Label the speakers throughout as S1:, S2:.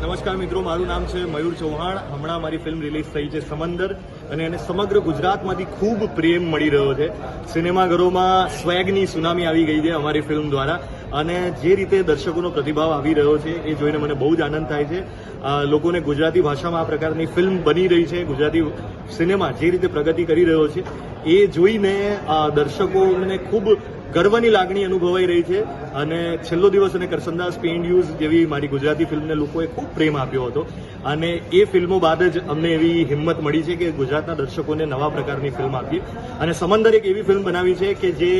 S1: નમસ્કાર મિત્રો, મારું નામ છે મયુર ચૌહાણ. હમણાં મારી ફિલ્મ રિલીઝ થઈ છે સમંદર અને એને સમગ્ર ગુજરાતમાંથી ખૂબ પ્રેમ મળી રહ્યો છે. સિનેમાઘરોમાં સ્વેગની સુનામી આવી ગઈ છે અમારી ફિલ્મ દ્વારા અને જે રીતે દર્શકોનો પ્રતિભાવ આવી રહ્યો છે એ જોઈને મને બહુ જ આનંદ થાય છે. લોકોને ગુજરાતી ભાષામાં આ પ્રકારની ફિલ્મ બની રહી છે. ગુજરાતી સિનેમા જે રીતે પ્રગતિ કરી રહ્યો છે, એ જોઈને દર્શકોને ખૂબ ગર્વની લાગણી અનુભવાઈ રહી છે. અને છેલ્લો દિવસ અને કરસનદાસ પેઇન્ટ યુઝ જેવી મારી ગુજરાતી ફિલ્મને લોકોએ ખૂબ પ્રેમ આપ્યો હતો. અને એ ફિલ્મો બાદ જ અમને એવી હિંમત મળી છે કે ગુજરાતના દર્શકોને નવા પ્રકારની ફિલ્મ આપીએ. અને સમંદર એક એવી ફિલ્મ બનાવી છે કે જે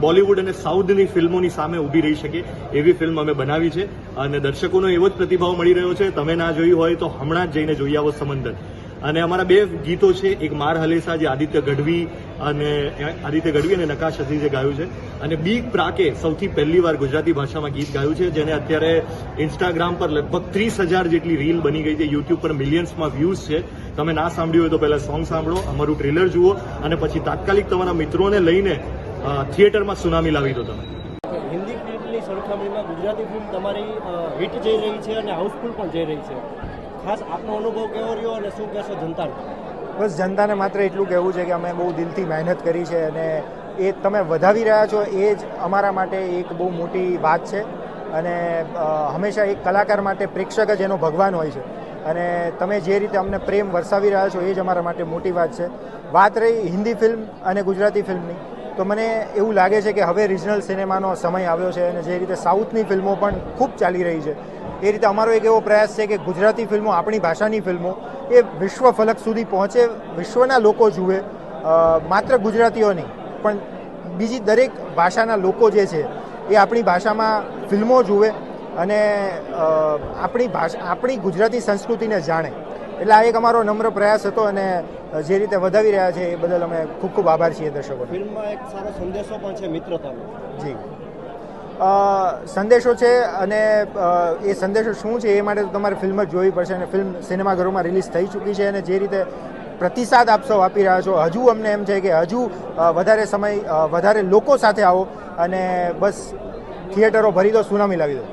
S1: બોલિવૂડ અને સાઉથની ફિલ્મોની સામે ઊભી રહી શકે એવી ફિલ્મ અમે બનાવી છે. અને દર્શકોનો એવો જ પ્રતિભાવ મળી રહ્યો છે. તમે ના જોઈ હોય તો હમણાં જ જઈને જોઈ આવો સમંદર. અને અમારા બે ગીતો છે, એક માર હલેસા જે આદિત્ય ગઢવી અને આદિત્ય ગઢવી અને નકાશ અઝીઝે ગાયું છે. અને બી પ્રાકે સૌથી પહેલી વાર ગુજરાતી ભાષામાં ગીત ગાયું છે, જેને અત્યારે ઇન્સ્ટાગ્રામ પર લગભગ ત્રીસ હજાર જેટલી રીલ બની ગઈ છે યુટ્યુબ પર મિલિયન્સમાં વ્યૂઝ છે. તમે ના સાંભળ્યું હોય તો પહેલા સોંગ સાંભળો, અમારું ટ્રેલર જુઓ અને પછી તાત્કાલિક તમારા મિત્રોને લઈને થિયેટરમાં સુનામી લાવી દો તમે.
S2: હિન્દી ફિલ્મની સરખામણીમાં ગુજરાતી ફિલ્મ તમારી હિટ જઈ રહી છે અને હાઉસફુલ પણ જઈ રહી છે. ખાસ આપનો અનુભવ કેવો રહ્યો અને શું કહેશો જનતાને?
S3: બસ જનતાને માત્ર એટલું કહેવું છે કે અમે બહુ દિલથી મહેનત કરી છે અને એ તમે વધાવી રહ્યા છો એ જ અમારા માટે એક બહુ મોટી વાત છે. અને હંમેશા એક કલાકાર માટે પ્રેક્ષક જ એનો ભગવાન હોય છે. અને તમે જે રીતે અમને પ્રેમ વરસાવી રહ્યા છો એ જ અમારા માટે મોટી વાત છે. વાત રહી હિન્દી ફિલ્મ અને ગુજરાતી ફિલ્મની. તો મને એવું લાગે છે કે હવે રિજનલ સિનેમાનો સમય આવ્યો છે અને જે રીતે સાઉથની ફિલ્મો પણ ખૂબ ચાલી રહી છે. એ રીતે અમારો એક એવો પ્રયાસ છે કે ગુજરાતી ફિલ્મો આપણી ભાષાની ફિલ્મો એ વિશ્વ ફલક સુધી પહોંચે વિશ્વના લોકો જુએ માત્ર ગુજરાતીઓ નહીં પણ બીજી દરેક ભાષાના લોકો જે છે એ આપણી ભાષામાં ફિલ્મો જુએ અને આપણી ભાષા આપણી ગુજરાતી સંસ્કૃતિને જાણે. એટલે આ એક અમારો નમ્ર પ્રયાસ હતો અને જે રીતે વધાવી રહ્યા છે એ બદલ અમે ખૂબ ખૂબ આભાર છીએ દર્શકો
S2: ફિલ્મમાં એક સારો સંદેશો પણ છે મિત્રતાનો.
S3: જી. સંદેશો છે અને એ સંદેશો શું છે એ માટે તમારે ફિલ્મ જ જોવી પડશે અને ફિલ્મ સિનેમાઘરોમાં રિલીઝ થઈ ચૂકી છે અને જે રીતે પ્રતિસાદ આપ સૌ આપી રહ્યા છો, હજુ અમને એમ છે કે હજુ વધારે સમય વધારે લોકો સાથે આવો અને બસ થિયેટરો ભરી દો સુનામી લાવી દો.